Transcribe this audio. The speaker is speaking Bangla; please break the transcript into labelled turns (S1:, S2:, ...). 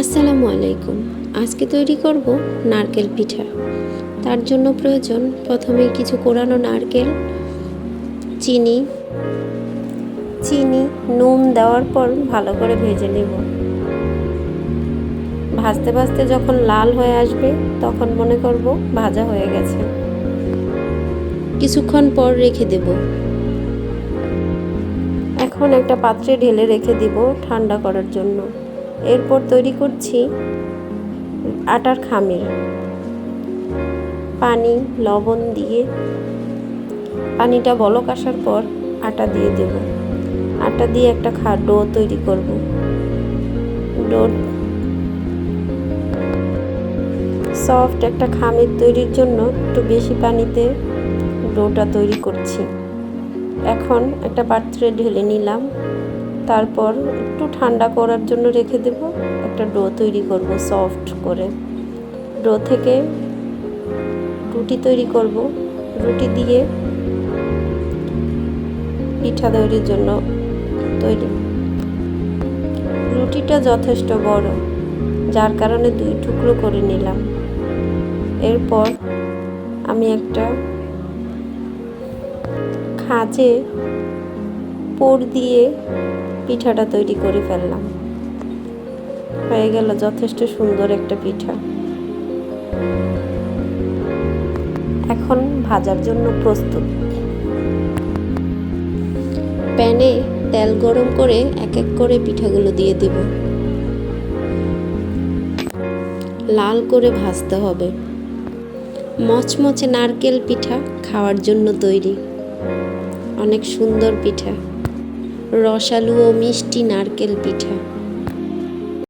S1: আসসালামু আলাইকুম। আজকে তৈরি করব নারকেল পিঠা। তার জন্য প্রয়োজন প্রথমে কিছু কোরানো নারকেল, চিনি চিনি, নুন দেওয়ার পর ভালো করে ভেজে নেব। ভাজতে ভাজতে যখন লাল হয়ে আসবে, তখন মনে করব ভাজা হয়ে গেছে। কিছুক্ষণ পর রেখে দেব। এখন একটা পাত্রে ঢেলে রেখে দিব ঠান্ডা করার জন্য। এরপর তৈরি করছি আটার খামির। পানি, লবণ দিয়ে পানিটা বলক আসার পর আটা দিয়ে দেব। আটা দিয়ে একটা খা, ডো তৈরি করব। ডো সফট একটা খামির তৈরির জন্য একটু বেশি পানিতে ডোটা তৈরি করছি। এখন একটা পাত্রে ঢেলে নিলাম। তারপর একটু ঠান্ডা করার জন্য রেখে দেব। একটা ডো তৈরি করব, সফট করে। ডো থেকে রুটি তৈরি করব। রুটি দিয়ে পিঠা তৈরির জন্য তৈরি। রুটিটা যথেষ্ট বড়, যার কারণে দুই টুকরো করে নিলাম। এরপর আমি একটা খাঁজে পোর দিয়ে পিঠাটা তৈরি করে ফেললাম। হয়ে গেল যথেষ্ট সুন্দর একটা পিঠা। এখন ভাজার জন্য প্রস্তুত। প্যানে তেল গরম করে এক এক করে পিঠাগুলো দিয়ে দেব। লাল করে ভাজতে হবে। মচমচে নারকেল পিঠা খাওয়ার জন্য তৈরি। অনেক সুন্দর পিঠা। রসালু ও মিষ্টি নারকেল পিঠা।